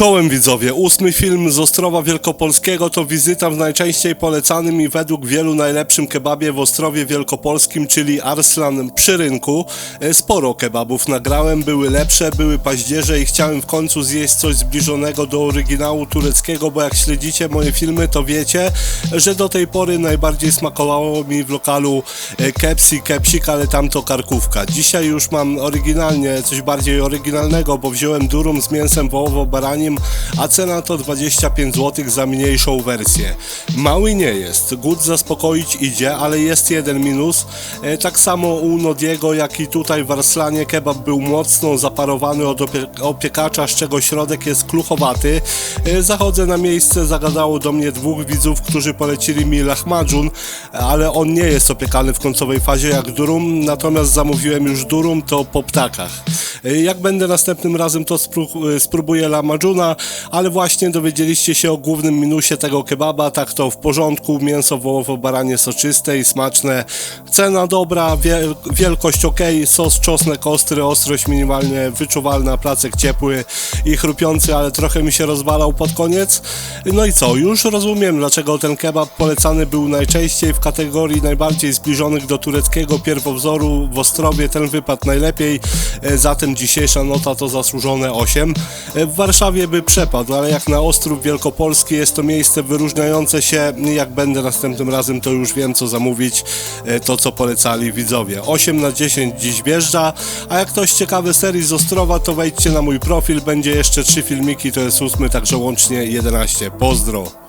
Czołem widzowie, ósmy film z Ostrowa Wielkopolskiego to wizyta w najczęściej polecanym i według wielu najlepszym kebabie w Ostrowie Wielkopolskim, czyli Arslan przy rynku. E, Sporo kebabów nagrałem, były lepsze, były paździerze i chciałem w końcu zjeść coś zbliżonego do oryginału tureckiego, bo jak śledzicie moje filmy to wiecie, że do tej pory najbardziej smakowało mi w lokalu e, Kepsi, Kepsik, ale tam to karkówka. Dzisiaj już mam oryginalnie, coś bardziej oryginalnego, bo wziąłem durum z mięsem wołowo-baranim, a cena to 25 zł za mniejszą wersję. Mały nie jest, głód zaspokoić idzie, ale jest jeden minus. E, Tak samo u Nodiego, jak i tutaj w Arslanie kebab był mocno zaparowany od opie- opiekacza, z czego środek jest kluchowaty. E, Zachodzę na miejsce, zagadało do mnie dwóch widzów, którzy polecili mi lahmacun, ale on nie jest opiekany w końcowej fazie jak durum, natomiast zamówiłem już durum, to po ptakach. E, Jak będę następnym razem, to e, spróbuję lahmacuna, ale właśnie dowiedzieliście się o głównym minusie tego kebaba, tak to w porządku, mięso wołowo-baranie soczyste i smaczne, cena dobra, wiel- wielkość ok, sos czosnek ostry, ostrość minimalnie wyczuwalna, placek ciepły i chrupiący, ale trochę mi się rozwalał pod koniec. No i co, już rozumiem, dlaczego ten kebab polecany był najczęściej w kategorii najbardziej zbliżonych do tureckiego pierwowzoru. W Ostrowie, ten wypadł najlepiej, zatem dzisiejsza nota to zasłużone 8. E, W Warszawie by przepadł, ale jak na Ostrów Wielkopolski jest to miejsce wyróżniające się, jak będę następnym razem, to już wiem co zamówić, e, to co polecali widzowie. 8 na 10 dziś wjeżdża, a jak ktoś ciekawy serii z Ostrowa, to wejdźcie na mój profil, będzie jeszcze 3 filmiki, to jest 8, także łącznie 11. Pozdro!